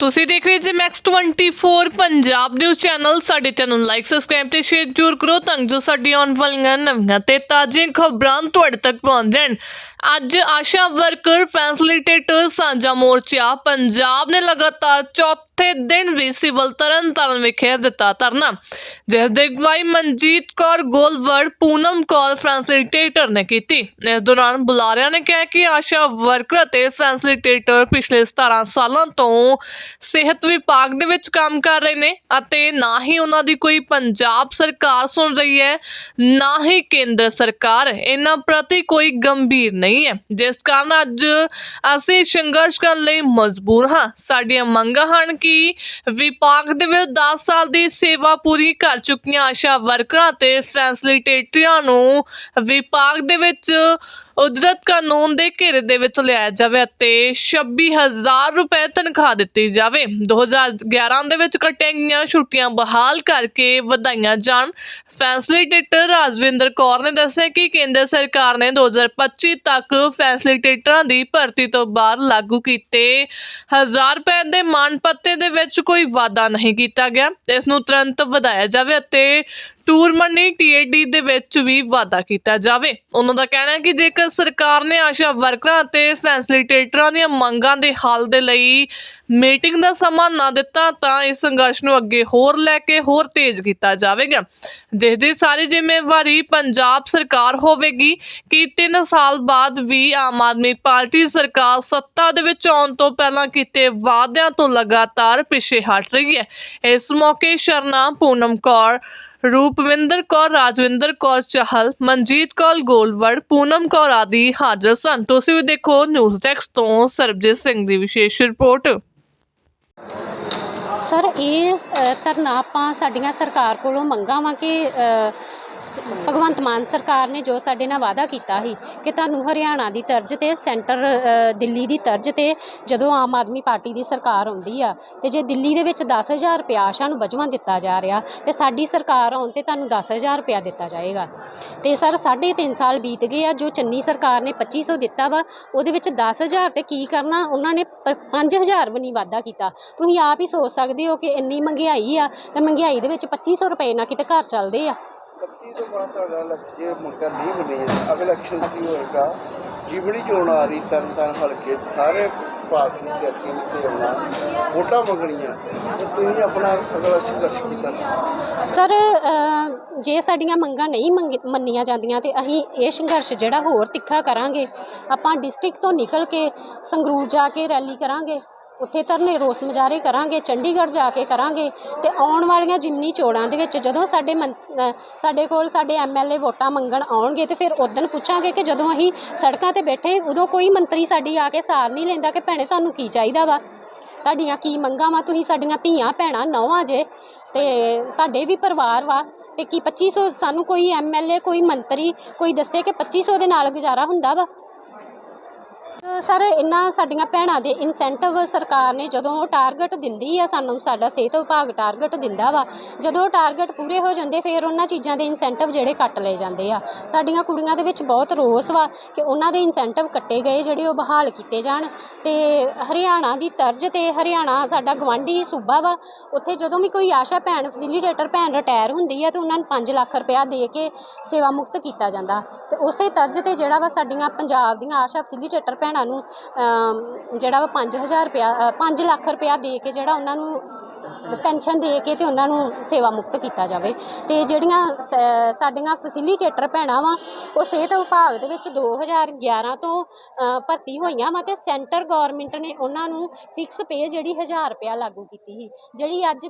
ਤੁਸੀਂ ਦੇਖ ਰਹੇ G Max 24 Punjab news channel ਸਾਡੇ ਚੈਨਲ ਨੂੰ ਲਾਈਕ ਸਬਸਕ੍ਰਾਈਬ ਤੇ ਸ਼ੇਅਰ ਜ਼ਰੂਰ ਕਰੋ ਤਾਂ ਜੋ ਸਾਡੀ ਆਉਣ ਵਾਲੀਆਂ ਨਵੀਆਂ ਤੇ ਤਾਜ਼ੀਆਂ ਖਬਰਾਂ ਤੁਹਾਡੇ ਤੱਕ ਪਹੁੰਚ ਜਾਣ। ਅੱਜ ਆਸ਼ਾ ਵਰਕਰ ਫੈਸਿਲਿਟੇਟਰ ਸਾਂਝਾ ਮੋਰਚਾ ਪੰਜਾਬ ਨੇ ਲਗਾਤਾਰ ਚੌਥੇ ਦਿਨ ਵੀ ਸਿਵਲ ਤਰਨ ਤਰਨਤਾਰਨ ਵਿਖੇ ਦਿੱਤਾ ਧਰਨਾ ਜਿਸ ਦੀ ਅਗਵਾਈ ਮਨਜੀਤ ਕੌਰ ਗੋਲਵਰ, ਪੂਨਮ ਕੌਰ ਫੈਸਿਲਿਟੇਟਰ ਨੇ ਕੀਤੀ। ਇਸ ਦੌਰਾਨ ਬੁਲਾਰਿਆਂ ਨੇ ਕਿਹਾ ਕਿ ਆਸ਼ਾ ਵਰਕਰ ਅਤੇ ਫੈਸਿਲਿਟੇਟਰ ਪਿਛਲੇ 17 ਸਾਲਾਂ ਤੋਂ ਸਿਹਤ ਵਿਭਾਗ ਦੇ ਵਿੱਚ ਕੰਮ ਕਰ ਰਹੇ ਨੇ ਅਤੇ ਨਾ ਹੀ ਉਹਨਾਂ ਦੀ ਕੋਈ ਪੰਜਾਬ ਸਰਕਾਰ ਸੁਣ ਰਹੀ ਹੈ, ਨਾ ਹੀ ਕੇਂਦਰ ਸਰਕਾਰ। ਇਹਨਾਂ ਪ੍ਰਤੀ ਕੋਈ ਗੰਭੀਰ ਨਹੀਂ ਹੈ। ਜਿਸ ਕਾਰਨ ਅੱਜ ਅਸੀਂ ਸੰਘਰਸ਼ ਕਰਨ ਲਈ ਮਜਬੂਰ ਹਾਂ। ਸਾਡੀਆਂ ਮੰਗਾਂ ਹਨ ਕਿ ਵਿਭਾਗ ਦੇ ਵਿੱਚ 10 ਸਾਲ ਦੀ ਸੇਵਾ ਪੂਰੀ ਕਰ ਚੁੱਕੀਆਂ ਆਸ਼ਾ ਵਰਕਰਾਂ ਤੇ ਫੈਸਿਲਿਟੇਟਰਾਂ ਨੂੰ ਵਿਭਾਗ ਦੇ ਵਿੱਚ ਉਜਰਤ ਕਾਨੂੰਨ ਦੇ ਘੇਰੇ ਦੇ ਵਿੱਚ ਲਿਆਇਆ ਜਾਵੇ ਅਤੇ 26000 ਰੁਪਏ ਤਨਖਾਹ ਦਿੱਤੀ ਜਾਵੇ। 2011 ਦੇ ਵਿੱਚ ਕੱਟੀਆਂ ਗਈਆਂ ਛੁੱਟੀਆਂ ਬਹਾਲ ਕਰਕੇ ਵਧਾਈਆਂ ਜਾਣ। ਫੈਸਿਲਿਟੇਟਰ ਰਾਜਵਿੰਦਰ ਕੌਰ ਨੇ ਦੱਸਿਆ ਕਿ ਕੇਂਦਰ ਸਰਕਾਰ ਨੇ 2025 ਤੱਕ ਫੈਸਿਲਿਟੇਟਰਾਂ ਦੀ ਭਰਤੀ ਤੋਂ ਬਾਅਦ ਲਾਗੂ ਕੀਤੇ 1000 ਰੁਪਏ ਦੇ ਮਾਨ ਪੱਤੇ ਦੇ ਵਿੱਚ ਕੋਈ ਵਾਅਦਾ ਨਹੀਂ ਕੀਤਾ ਗਿਆ। ਇਸ ਨੂੰ ਤੁਰੰਤ ਵਧਾਇਆ ਜਾਵੇ ਅਤੇ ਟੂਰਮਨੀ ਟੀਏਡੀ ਦੇ ਵਿੱਚ ਵੀ ਵਾਅਦਾ ਕੀਤਾ ਜਾਵੇ। ਉਹਨਾਂ ਦਾ ਕਹਿਣਾ ਹੈ ਕਿ ਜੇਕਰ ਸਰਕਾਰ ਨੇ ਆਸ਼ਾ ਵਰਕਰਾਂ ਅਤੇ ਫੈਸਿਲਿਟੇਟਰਾਂ ਦੀਆਂ ਮੰਗਾਂ ਦੇ ਹੱਲ ਦੇ ਲਈ ਮੀਟਿੰਗ ਦਾ ਸਮਾਂ ਨਾ ਦਿੱਤਾ, ਤਾਂ ਇਸ ਸੰਘਰਸ਼ ਨੂੰ ਅੱਗੇ ਹੋਰ ਲੈ ਕੇ ਹੋਰ ਤੇਜ਼ ਕੀਤਾ ਜਾਵੇਗਾ। ਜਿਸ ਦੀ ਸਾਰੀ ਜ਼ਿੰਮੇਵਾਰੀ ਪੰਜਾਬ ਸਰਕਾਰ ਹੋਵੇਗੀ ਕਿ 3 ਸਾਲ ਬਾਅਦ ਵੀ ਆਮ ਆਦਮੀ ਪਾਰਟੀ ਸਰਕਾਰ ਸੱਤਾ ਦੇ ਵਿੱਚ ਆਉਣ ਤੋਂ ਪਹਿਲਾਂ ਕੀਤੇ ਵਾਅਦਿਆਂ ਤੋਂ ਲਗਾਤਾਰ ਪਿੱਛੇ ਹਟ ਰਹੀ ਹੈ। ਇਸ ਮੌਕੇ ਸ਼ਰਨਾ ਪੂਨਮ ਕੌਰ ਰੂਪਵਿੰਦਰ ਕੌਰ ਰਾਜਵਿੰਦਰ ਕੌਰ ਚਾਹਲ ਮਨਜੀਤ ਕੌਰ ਗੋਲਵੜ ਪੂਨਮ ਕੌਰ ਆਦਿ ਹਾਜ਼ਰ ਸਨ। ਤੁਸੀਂ ਵੀ ਦੇਖੋ ਨਿਊਜ਼ ਡੈਸਕ ਤੋਂ ਸਰਬਜੀਤ ਸਿੰਘ ਦੀ ਵਿਸ਼ੇਸ਼ ਰਿਪੋਰਟ। ਸਰ ਇਹ ਅ, ਧਰਨਾ ਆਪਾਂ ਸਾਡੀਆਂ ਸਰਕਾਰ ਕੋਲੋਂ ਮੰਗਾਂ ਵਾਂ ਕਿ ਅ, ਭਗਵੰਤ ਮਾਨ ਸਰਕਾਰ ਨੇ ਜੋ ਸਾਡੇ ਨਾਲ ਵਾਅਦਾ ਕੀਤਾ ਸੀ ਕਿ ਤੁਹਾਨੂੰ ਹਰਿਆਣਾ ਦੀ ਤਰਜ਼ ਤੇ ਸੈਂਟਰ ਦਿੱਲੀ ਦੀ ਤਰਜ਼ ਤੇ ਜਦੋਂ ਆਮ ਆਦਮੀ ਪਾਰਟੀ ਦੀ ਸਰਕਾਰ ਆਉਂਦੀ ਆ ਤੇ ਜੇ ਦਿੱਲੀ ਦੇ ਵਿੱਚ 10000 ਰੁਪਇਆ ਆਸ਼ਾ ਨੂੰ ਵਜੋਂ ਦਿੱਤਾ ਜਾ ਰਿਹਾ ਤੇ ਸਾਡੀ ਸਰਕਾਰ ਆਉਣ ਤੇ ਤੁਹਾਨੂੰ 10000 ਰੁਪਇਆ ਦਿੱਤਾ ਜਾਏਗਾ। ਤੇ ਸਰ, ਸਾਢੇ ਤਿੰਨ ਸਾਲ ਬੀਤ ਗਏ ਆ, ਜੋ ਚੰਨੀ ਸਰਕਾਰ ਨੇ 2500 ਦਿੱਤਾ ਵਾ, ਉਹਦੇ ਵਿੱਚ 10000 ਤੇ ਕੀ ਕਰਨਾ? ਉਹਨਾਂ ਨੇ ਪ- 5000 ਵੀ ਨਹੀਂ ਵਾਧਾ ਕੀਤਾ। ਤੁਸੀਂ ਆਪ ਹੀ ਸੋਚ ਸਕਦੇ ਹੋ ਕਿ ਇੰਨੀ ਮਹਿੰਗਾਈ ਆ ਤੇ ਮਹਿੰਗਾਈ ਦੇ ਵਿੱਚ 2500 ਰੁਪਏ ਨਾਲ ਕਿਤੇ ਘਰ ਚੱਲਦੇ ਆ। ਇਕੱਤੀ ਤੋਂ ਬਾਅਦ ਤੁਹਾਡਾ ਲੱਗ- ਜੇ ਨਹੀਂ ਮੰਨੀ ਅਗਲੇ ਇਲੈਕਸ਼ਨ ਕੀ ਹੋਏਗਾ? ਜੀਵਨੀ ਚੋਣ ਆ ਰਹੀ, ਤਰਨ ਤਾਰਨ ਹਲਕੇ ਸਾਰੇ ਪਾਰਟੀ ਦੇ ਅੱਗੇ ਨਿਕਲੇ ਆਉਣਾ, ਵੋਟਾਂ ਮੰਗਣੀਆਂ, ਤੇ ਤੁਸੀਂ ਆਪਣਾ ਅਗਲਾ ਸੰਘਰਸ਼ ਕੀਤਾ ਸਰ ਜੇ ਸਾਡੀਆਂ ਮੰਗਾਂ ਨਹੀਂ ਮੰਗੀ- ਮੰਨੀਆਂ ਜਾਂਦੀਆਂ, ਤੇ ਅਸੀਂ ਇਹ ਸੰਘਰਸ਼ ਜਿਹੜਾ ਹੋਰ ਤਿੱਖਾ ਕਰਾਂਗੇ। ਆਪਾਂ ਡਿਸਟ੍ਰਿਕਟ ਤੋਂ ਨਿਕਲ ਕੇ ਸੰਗਰੂਰ ਜਾ ਕੇ ਰੈਲੀ ਕਰਾਂਗੇ। ਉੱਥੇ ਧਰਨੇ ਰੋਸ ਮੁਜ਼ਾਹਰੇ ਕਰਾਂਗੇ ਚੰਡੀਗੜ੍ਹ ਜਾ ਕੇ ਕਰਾਂਗੇ ਤੇ ਆਉਣ ਵਾਲੀਆਂ ਜਿਮਨੀ ਚੋਣਾਂ ਦੇ ਵਿੱਚ ਜਦੋਂ ਸਾਡੇ ਮੰ- ਅ, ਸਾਡੇ ਕੋਲ ਸਾਡੇ ਐਮਐਲਏ ਵੋਟਾਂ ਮੰਗਣ ਆਉਣਗੇ ਤੇ ਫਿਰ ਉਦੋਂ ਪੁੱਛਾਂਗੇ ਕਿ ਜਦੋਂ ਅਸੀਂ ਸੜਕਾਂ ਤੇ ਬੈਠੇ ਉਦੋਂ ਕੋਈ ਮੰਤਰੀ ਸਾਡੀ ਆ ਕੇ ਸਾਰ ਨਹੀਂ ਲੈਂਦਾ ਕਿ ਭੈਣੇ ਤੁਹਾਨੂੰ ਕੀ ਚਾਹੀਦਾ ਵਾ? ਤੁਹਾਡੀਆਂ ਕੀ ਮੰਗਾਂ ਵਾ? ਤੁਸੀਂ ਸਾਡੀਆਂ ਧੀਆਂ ਭੈਣਾਂ ਨੌਵਾਂ ਜੇ ਤੇ ਤੁਹਾਡੇ ਵੀ ਪਰਿਵਾਰ ਵਾ ਤੇ ਕੀ 2500 ਸਾਨੂੰ ਕੋਈ ਐਮਐਲਏ ਕੋਈ ਮੰਤਰੀ ਕੋਈ ਦੱਸੇ ਕਿ 2500 ਦੇ ਨਾਲ ਗੁਜ਼ਾਰਾ ਹੁੰਦਾ ਵਾ? ਸਰ, ਇਹਨਾਂ ਸਾਡੀਆਂ ਭੈਣਾਂ ਦੇ ਇਨਸੈਂਟਿਵ ਸਰਕਾਰ ਨੇ ਜਦੋਂ ਉਹ ਟਾਰਗੇਟ ਦਿੰਦੀ ਆ ਸਾਨੂੰ, ਸਾਡਾ ਸਿਹਤ ਵਿਭਾਗ ਟਾਰਗੇਟ ਦਿੰਦਾ ਵਾ, ਜਦੋਂ ਉਹ ਟਾਰਗੇਟ ਪੂਰੇ ਹੋ ਜਾਂਦੇ, ਫਿਰ ਉਹਨਾਂ ਚੀਜ਼ਾਂ ਦੇ ਇਨਸੈਂਟਿਵ ਜਿਹੜੇ ਕੱਟ ਲਏ ਜਾਂਦੇ ਆ। ਸਾਡੀਆਂ ਕੁੜੀਆਂ ਦੇ ਵਿੱਚ ਬਹੁਤ ਰੋਸ ਵਾ ਕਿ ਉਹਨਾਂ ਦੇ ਇਨਸੈਂਟਿਵ ਕੱਟੇ ਗਏ, ਜਿਹੜੇ ਉਹ ਬਹਾਲ ਕੀਤੇ ਜਾਣ। ਤੇ ਹਰਿਆਣਾ ਦੀ ਤਰਜ਼ ਤੇ ਹਰਿਆਣਾ ਸਾਡਾ ਗਵਾਂਢੀ ਸੂਬਾ ਵਾ, ਉੱਥੇ ਜਦੋਂ ਵੀ ਕੋਈ ਆਸ਼ਾ ਭੈਣ ਫੈਸਿਲੀਟੇਟਰ ਭੈਣ ਰਿਟਾਇਰ ਹੁੰਦੀ ਆ, ਤੇ ਉਹਨਾਂ ਨੂੰ 5 ਲੱਖ ਰੁਪਇਆ ਦੇ ਕੇ ਸੇਵਾ ਮੁਕਤ ਕੀਤਾ ਜਾਂਦਾ। ਤੇ ਉਸੇ ਤਰਜ਼ ਤੇ ਜਿਹੜਾ ਵਾ ਸਾਡੀਆਂ ਪੰਜਾਬ ਦੀਆਂ ਆਸ਼ਾ ਫੈਸਿਲੀਟੇਟਰ ਭੈਣ ਭੈਣਾਂ ਨੂੰ ਜਿਹੜਾ ਵਾ 5000 ਰੁਪਇਆ 5 ਲੱਖ ਰੁਪਇਆ ਦੇ ਕੇ ਜਿਹੜਾ ਉਹਨਾਂ ਨੂੰ ਪੈਨਸ਼ਨ ਦੇ ਕੇ ਤੇ ਉਹਨਾਂ ਨੂੰ ਸੇਵਾ ਮੁਕਤ ਕੀਤਾ ਜਾਵੇ। ਤੇ ਜਿਹੜੀਆਂ ਸਾਡੀਆਂ ਫੈਸਿਲੀਟੇਟਰ ਭੈਣਾਂ ਵਾ, ਉਹ ਸਿਹਤ ਵਿਭਾਗ ਦੇ ਵਿੱਚ 2011 ਤੋਂ ਭਰਤੀ ਹੋਈਆਂ ਵਾ ਤੇ ਸੈਂਟਰ ਗਵਰਨਮੈਂਟ ਨੇ ਉਹਨਾਂ ਨੂੰ ਫਿਕਸ ਪੇ ਜਿਹੜੀ 1000 ਰੁਪਇਆ ਲਾਗੂ ਕੀਤੀ ਸੀ। ਜਿਹੜੀ ਅੱਜ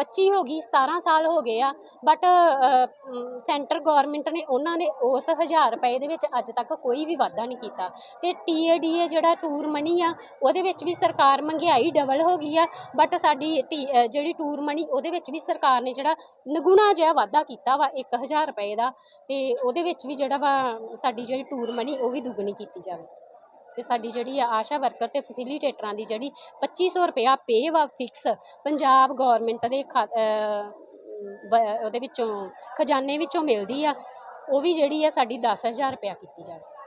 2025 ਹੋ ਗਈ 17 ਸਾਲ ਹੋ ਗਏ ਆ ਬਟ ਸੈਂਟਰ ਗਵਰਨਮੈਂਟ ਨੇ, ਉਹਨਾਂ ਨੇ ਉਸ 1000 ਰੁਪਏ ਦੇ ਵਿੱਚ ਅੱਜ ਤੱਕ ਕੋਈ ਵੀ ਵਾਧਾ ਨਹੀਂ ਕੀਤਾ। ਤੇ ਟੀਏਡੀਏ ਜਿਹੜਾ ਟੂਰ ਮਨੀ ਆ, ਉਹਦੇ ਵਿੱਚ ਵੀ ਸਰਕਾਰ ਮਹਿੰਗਾਈ ਡਬਲ ਹੋ ਗਈ ਆ ਬਟ ਸਾਡੀ ਟੀ- ਜਿਹੜੀ ਟੂਰ ਮਨੀ ਉਹਦੇ ਵਿੱਚ ਵੀ ਸਰਕਾਰ ਨੇ ਜਿਹੜਾ ਨਗੁਣਾ ਜਿਹਾ ਵਾਧਾ ਕੀਤਾ ਵਾ 1000 ਰੁਪਏ ਦਾ, ਤੇ ਉਹਦੇ ਵਿੱਚ ਵੀ ਜਿਹੜਾ ਵਾ, ਸਾਡੀ ਜਿਹੜੀ ਟੂਰ ਮਨੀ ਉਹ ਵੀ ਦੁੱਗਣੀ ਕੀਤੀ ਜਾਵੇ। ਤੇ ਸਾਡੀ ਜਿਹੜੀ ਆ ਆਸ਼ਾ ਵਰਕਰ ਤੇ ਫੈਸਿਲੀਟੇਟਰਾਂ ਦੀ ਜਿਹੜੀ 2500 ਰੁਪਇਆ ਪੇ ਵਾ ਫਿਕਸ ਪੰਜਾਬ ਗਵਰਨਮੈਂਟ ਦੇ ਖਾ- ਅ, ਬ- ਉਹਦੇ ਵਿੱਚੋਂ ਖਜ਼ਾਨੇ ਵਿੱਚੋਂ ਮਿਲਦੀ ਆ ਉਹ ਵੀ ਜਿਹੜੀ ਆ ਸਾਡੀ 10000 ਰੁਪਇਆ ਕੀਤੀ ਜਾਵੇ।